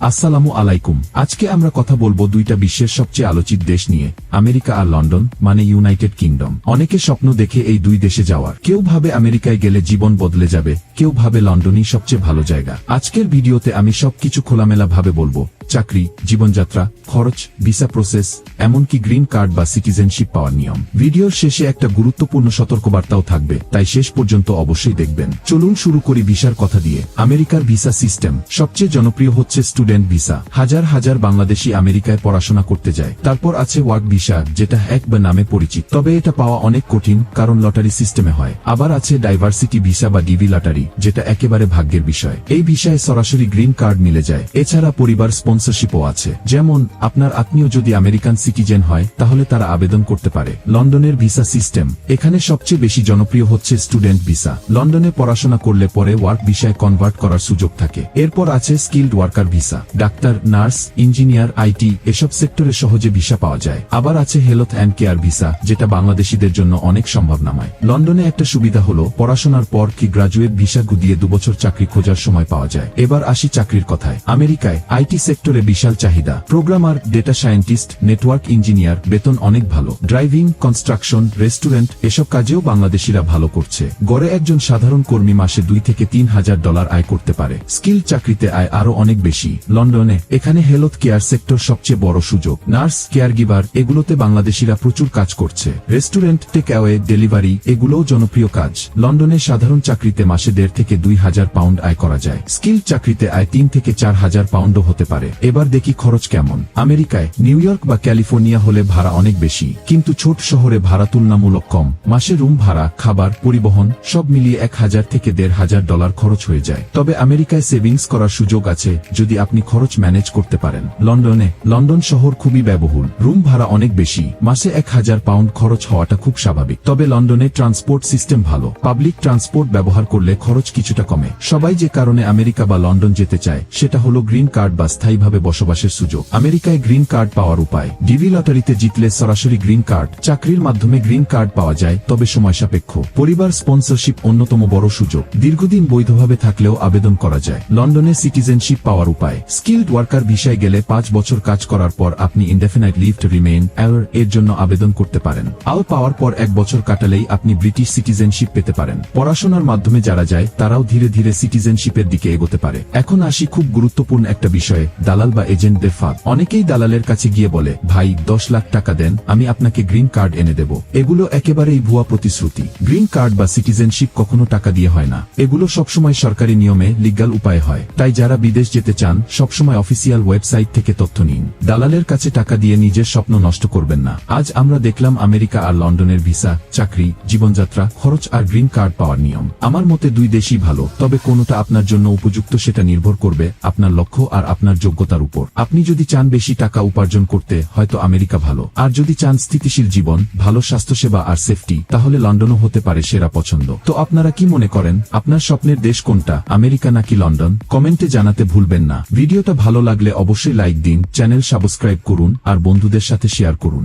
আসসালামু আলাইকুম। আজকে আমরা কথা বলব দুইটা বিশ্বের সবচেয়ে আলোচিত দেশ নিয়ে, আমেরিকা আর লন্ডন মানে ইউনাইটেড কিংডম। অনেকে স্বপ্ন দেখে এই দুই দেশে যাওয়ার। কেউ ভাবে আমেরিকায় গেলে জীবন বদলে যাবে, কেউ ভাবে লন্ডনই সবচেয়ে ভালো জায়গা। আজকের ভিডিওতে আমি সবকিছু খোলামেলা ভাবে বলব। চাকরি, জীবনযাত্রা, খরচ, ভিসা প্রসেস, এমনকি গ্রিন কার্ড বা সিটিজেনশিপ পাওয়ার নিয়ম। ভিডিওর শেষে একটা গুরুত্বপূর্ণ সতর্কবার্তাও থাকবে, তাই শেষ পর্যন্ত অবশ্যই দেখবেন। চলুন শুরু করি ভিসার কথা দিয়ে। আমেরিকার ভিসা সিস্টেম, সবচেয়ে জনপ্রিয় হচ্ছে স্টুডেন্ট ভিসা। হাজার হাজার বাংলাদেশি আমেরিকায় পড়াশোনা করতে যায়। তারপর আছে ওয়ার্ক ভিসা, যেটা এক বা নামে পরিচিত। তবে এটা পাওয়া অনেক কঠিন, কারণ লটারি সিস্টেমে হয়। আবার আছে ডাইভার্সিটি ভিসা বা ডিভি লটারি, যেটা একেবারে ভাগ্যের বিষয়। এই ভিসায় সরাসরি গ্রিন কার্ড মিলে যায়। এছাড়া পরিবার স্পন্সরশিপও আছে। যেমন, আপনার আত্মীয় যদি আমেরিকান সিটিজেন হয়, তাহলে তারা আবেদন করতে পারে। লন্ডনের ভিসা সিস্টেম। এখানে সবচেয়ে বেশি জনপ্রিয় হচ্ছে স্টুডেন্ট ভিসা। লন্ডনে পড়াশোনা করলে পরে ওয়ার্ক ভিসায় কনভার্ট করার সুযোগ থাকে। এরপর আছে skilled worker visa. Doctor, nurse, engineer IT এসব সেক্টরে সহজে ভিসা পাওয়া যায়। আবার আছে হেলথ অ্যান্ড কেয়ার ভিসা, যেটা বাংলাদেশিদের জন্য অনেক সম্ভব সম্ভাবনাময় লন্ডনে একটা সুবিধা হলো, পড়াশোনার পর কি গ্রাজুয়েট ভিসা গুদিয়ে দুবছর চাকরি খোঁজার সময় পাওয়া যায়। এবার আসি চাকরির কথায়। আমেরিকায় আইটি সেক্টরে বিশাল চাহিদা। Programmer, data scientist, network engineer, বেতন অনেক ভালো। ড্রাইভিং, কনস্ট্রাকশন, রেস্টুরেন্ট, এসব কাজেও বাংলাদেশিরা ভালো করছে। গড়ে একজন সাধারণ কর্মী মাসে দুই থেকে তিন হাজার ডলার আয় করতে পারে। স্কিল চাকরিতে আয় আরও অনেক বেশি। লন্ডনে এখানে হেলথ কেয়ার সেক্টর সবচেয়ে বড় সুযোগ। নার্স কেয়ার গিভার এগুলোতে বাংলাদেশিরা প্রচুর কাজ করছে। রেস্টুরেন্ট টেক অ্যাওয়ে ডেলিভারি, এগুলোও জনপ্রিয় কাজ। লন্ডনে সাধারণ চাকরিতে মাসে দেড় থেকে দুই হাজার পাউন্ড আয় করা যায়। স্কিল চাকরিতে আয় তিন থেকে চার হাজার পাউন্ডও হতে পারে। এবার দেখি খরচ কেমন। আমেরিকায় নিউ ইয়র্ক বা ক্যালিফোর্নিয়া হলে ভাড়া অনেক বেশি। কিন্তু ছোট শহরে ভাড়া তুলনামূলক কম। মাসে রুম ভাড়া, খাবার, পরিবহন সব মিলিয়ে এক হাজার থেকে দেড় হাজার ডলার খরচ হয়ে যায়। তবে আমেরিকায় সেভিংস করার সুযোগ আছে যদি আপনি খরচ ম্যানেজ করতে পারেন। লন্ডনে, লন্ডন শহর খুবই ব্যয়বহুল। রুম ভাড়া অনেক বেশি। মাসে এক হাজার পাউন্ড খরচ হওয়াটা খুব স্বাভাবিক। তবে লন্ডনে ট্রান্সপোর্ট সিস্টেম ভালো। পাবলিক ট্রান্সপোর্ট ব্যবহার করলে খরচ কিছুটা কমে। সবাই যে কারণে আমেরিকা বা লন্ডন যেতে চায়, সেটা হলো গ্রিন কার্ড বা স্থায়ীভাবে বসবাসের সুযোগ। আমেরিকায় গ্রিন কার্ড পাওয়ার উপায়। ডিভি লটারিতে জিতলে সরাসরি গ্রিন কার্ড। চাকরির মাধ্যমে গ্রিন কার্ড পাওয়া যায়, তবে সময় সাপেক্ষ। পরিবার স্পন্সরশিপ অন্যতম বড় সুযোগ। দীর্ঘদিন বৈধভাবে থাকলেও আবেদন করা যায়। লন্ডনে সিটিজেনশিপ পাওয়ার উপায়। স্কিল্ড ওয়ার্কার ভিসায় গেলে পাঁচ বছর কাজ করার পর আপনি ইনডেফিনাইট লিভ টু এর এর জন্য আবেদন করতে পারেন। আল পাওয়ার পর এক বছর কাটালেই আপনি ব্রিটিশ সিটিজেনশিপ পেতে পারেন। পড়াশোনার মাধ্যমে যারা যায়, তারাও ধীরে ধীরে সিটিজেনশিপের দিকে এগোতে পারে। এখন আসি খুব গুরুত্বপূর্ণ একটা বিষয়ে দালাল বা এজেন্টদের ফাঁদ অনেকেই দালালের কাছে গিয়ে বলে, ভাই, দশ লাখ টাকা দেন, আমি আপনাকে গ্রিন কার্ড এনে দেব। এগুলো একেবারেই ভুয়া প্রতিশ্রুতি। গ্রিন কার্ড বা সিটিজেনশিপ কখনো টাকা দিয়ে হয় না। এগুলো সবসময় সরকারি নিয়মে লিগাল উপায় হয়। তাই যারা বিদেশ যেতে চান, সবসময় অফিসিয়াল ওয়েবসাইট থেকে তথ্য নিন। দালালের কাছে টাকা দিয়ে নিজের স্বপ্ন নষ্ট করবেন না। আজ আমরা দেখলাম আমেরিকা আর লন্ডনের ভিসা, চাকরি, জীবনযাত্রা, খরচ আর গ্রিন কার্ড পাওয়ার নিয়ম। আমার মতে দুই দেশই ভালো, তবে কোনটা আপনার জন্য উপযুক্ত সেটা নির্ভর করবে আপনার লক্ষ্য আর আপনার যোগ্যতার উপর। আপনি যদি চান বেশি টাকা উপার্জন করতে, হয়তো আমেরিকা ভালো। আর যদি চান স্থিতিশীল জীবন, ভালো স্বাস্থ্যসেবা আর সেফটি, তাহলে লন্ডনও হতে পারে সেরা পছন্দ। তো আপনারা কি মনে করেন, আপনার স্বপ্নের দেশ কোনটা, আমেরিকা নাকি লন্ডন? কমেন্টে জানাতে ভুলবেন না। ভিডিওটা ভালো লাগলে অবশ্যই লাইক দিন, চ্যানেল সাবস্ক্রাইব করুন, আর বন্ধুদের সাথে শেয়ার করুন।